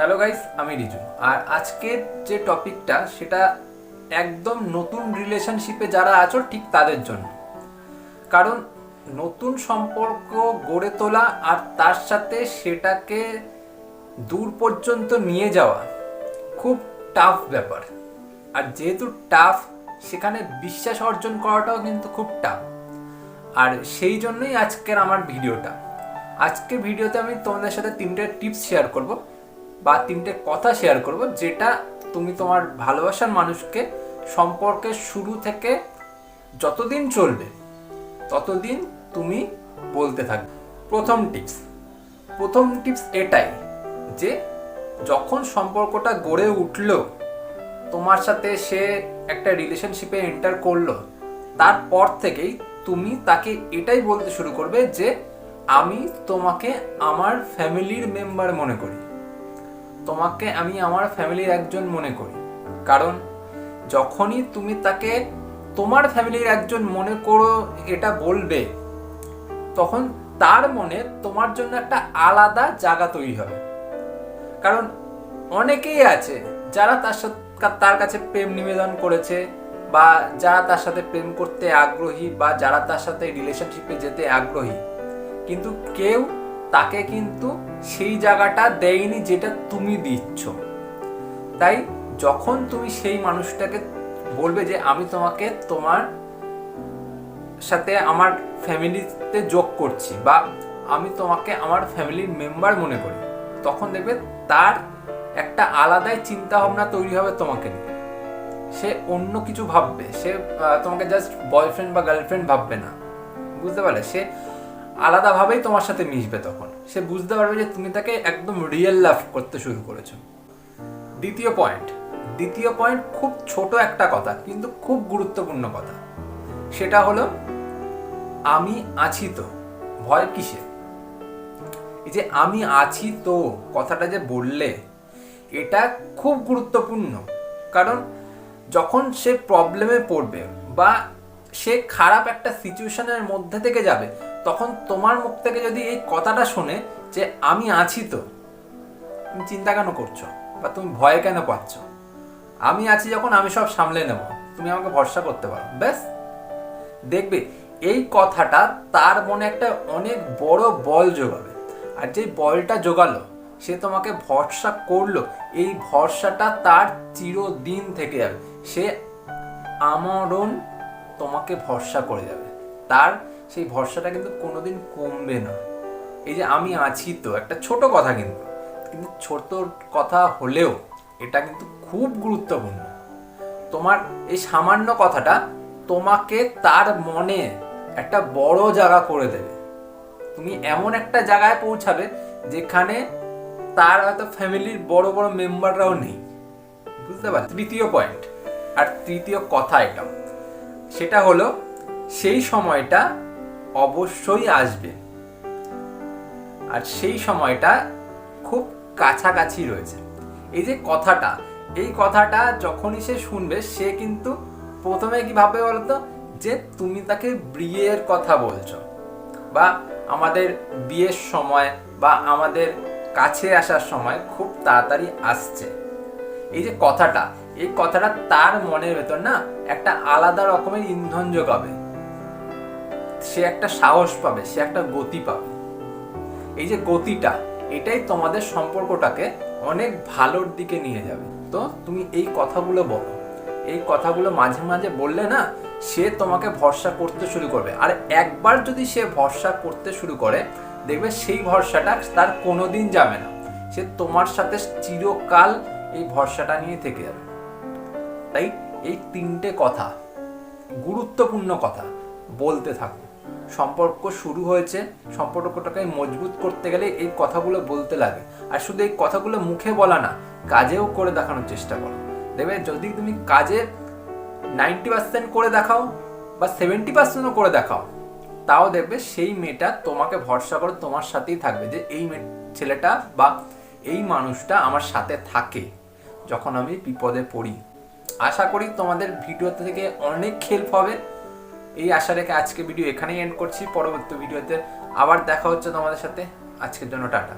Hello guys আমি রিজু। আর আজকের যে টপিকটা, সেটা একদম নতুন রিলেশনশিপে যারা আছো, ঠিক তাদের জন্য। কারণ নতুন সম্পর্ক গড়ে তোলা আর তার সাথে সেটাকে দূর পর্যন্ত নিয়ে যাওয়া, খুব টাফ ব্যাপার। আর যেহেতু টাফ সেখানে বিশ্বাস অর্জন করাটাও কিন্তু খুব টাফ আর সেই জন্যই আজকের আমার ভিডিওটা। আজকের ভিডিওতে আমি তোমাদের সাথে তিনটে টিপস শেয়ার করব। বা তিনটে কথা শেয়ার করব, যেটা তুমি তোমার ভালোবাসার মানুষকে সম্পর্কের শুরু থেকে যতদিন চলবে, ততদিন তুমি বলতে থাকবে। প্রথম টিপস প্রথম টিপস এটাই যে যখন সম্পর্কটা গড়ে উঠল, তোমার সাথে সে একটা রিলেশনশিপে এন্টার করল, তারপর থেকেই তুমি তাকে এটাই বলতে শুরু করবে যে, আমি তোমাকে আমার ফ্যামিলির মেম্বার মনে করি। তোমাকে আমি আমার ফ্যামিলির একজন মনে করি। কারণ যখনই তুমি তাকে তোমার ফ্যামিলির একজন মনে করো, এটা বলবে, তখন তার মনে তোমার জন্য একটা আলাদা জায়গা তৈরি হবে। কারণ অনেকেই আছে যারা তার সাথে, তার কাছে প্রেম নিবেদন করেছে বা যারা তার সাথে প্রেম করতে আগ্রহী বা যারা তার সাথে রিলেশনশিপে যেতে আগ্রহী। কিন্তু কেউ তাকে কিন্তু সেই জায়গাটা দেয়নি যেটা তুমি দিচ্ছ। তাই যখন তুমি সেই মানুষটাকে বলবে যে আমি তোমাকে তোমার সাথে আমার ফ্যামিলিতে যোগ করছি বা আমি তোমাকে আমার ফ্যামিলির মেম্বার মনে করি, তখন দেখবে তার একটা আলাদাই চিন্তা ভাবনা তৈরি হবে তোমাকে নিয়ে। সে অন্য কিছু ভাববে, সে তোমাকে জাস্ট বয়ফ্রেন্ড বা গার্লফ্রেন্ড ভাববে না। বুঝতে পারলে? সে আলাদাভাবেই তোমার সাথে মিশবে তখন। সে বুঝতে পারবে যে তুমি তাকে একদম রিয়েল লাভ করতে শুরু করেছ। দ্বিতীয় পয়েন্ট দ্বিতীয় পয়েন্ট খুব ছোট একটা কথা, কিন্তু খুব গুরুত্বপূর্ণ কথা। সেটা হলো, আমি আছি তো, ভয় কিসে এই যে আমি আছি তো, কথাটা যে বললে, এটা খুব গুরুত্বপূর্ণ। কারণ যখন সে প্রবলেমে পড়বে বা সে খারাপ একটা সিচুয়েশনের মধ্যে থেকে যাবে তখন তোমার মুখ থেকে যদি এই কথাটা শোনে যে আমি আছি তো, তুমি চিন্তা কেন করছ? বা তুমি ভয় কেন পাচ্ছ? আমি আছি যখন আমি সব সামলে নেব। তুমি আমাকে ভরসা করতে পারো। ব্যাস। দেখবে, এই কথাটা তার মনে একটা অনেক বড় বল যোগাবে আর যে বলটা যোগালো সে তোমাকে ভরসা করল। এই ভরসাটা তার চিরদিন থেকে যাবে। সে আমরণ তোমাকে ভরসা করে যাবে। তার সেই ভরসাটা কিন্তু কোনোদিন কমবে না। এই যে আমি আছি তো, একটা ছোট কথা কিন্তু কিন্তু ছোট কথা হলেও এটা কিন্তু খুব গুরুত্বপূর্ণ। তোমার এই সামান্য কথাটা তোমাকে তার মনে একটা বড় জায়গা করে দেবে। তুমি এমন একটা জায়গায় পৌঁছাবে যেখানে তার হয়তো ফ্যামিলির বড় বড় মেম্বাররাও নেই। বুঝতে পারছি? তৃতীয় পয়েন্ট আর তৃতীয় কথা এটা। সেটা হলো সেই সময়টা অবশ্যই আসবে। আর সেই সময়টা খুব কাছাকাছি রয়েছে। এই যে কথাটা, এই কথাটা যখনই সে শুনবে, সে কিন্তু প্রথমে কি ভাববে বলতো? যে তুমি তাকে বিয়ের কথা বলছো বা আমাদের বিয়ের সময় বা আমাদের কাছে আসার সময় খুব তাড়াতাড়ি আসছে। এই যে কথাটা, এই কথাটা তার মনের ভেতর না একটা আলাদা রকমের ইন্ধন যোগাবে সে একটা সাহস পাবে, সে একটা গতি পাবে। এই যে গতিটা, এটাই তোমাদের সম্পর্কটাকে অনেক ভালোর দিকে নিয়ে যাবে। তো তুমি এই কথাগুলো বলো। এই কথাগুলো মাঝে মাঝে বললে না, সে তোমাকে ভরসা করতে শুরু করবে। আর একবার যদি সে ভরসা করতে শুরু করে, দেখবে সেই ভরসাটা তার কোনোদিন যাবে না। সে তোমার সাথে চিরকাল এই ভরসাটা নিয়ে থেকে যাবে। তাই এই তিনটে কথা গুরুত্বপূর্ণ কথা বলতে থাকো। সম্পর্ক শুরু হয়েছে, সম্পর্কটাকে মজবুত করতে গেলে এই কথাগুলো বলতে লাগে। আর শুধু এই কথাগুলো মুখে বলা না, কাজেও করে দেখানোর চেষ্টা করো। দেখবে যদি তুমি কাজে নাইনটি পার্সেন্ট করে দেখাও বা সেভেন্টি পার্সেন্টও করে দেখাও, তাও দেখবে সেই মেয়েটা তোমাকে ভরসা করে তোমার সাথেই থাকবে যে এই ছেলেটা বা এই মানুষটা আমার সাথে থাকে যখন আমি বিপদে পড়ি। আশা করি তোমাদের ভিডিও থেকে অনেক হেল্প হবে। এই আশা রেখে আজকে ভিডিও এখানেই এন্ড করছি। পরবর্তী ভিডিওতে আবার দেখা হচ্ছে তোমাদের সাথে। আজকের জন্য টাটা।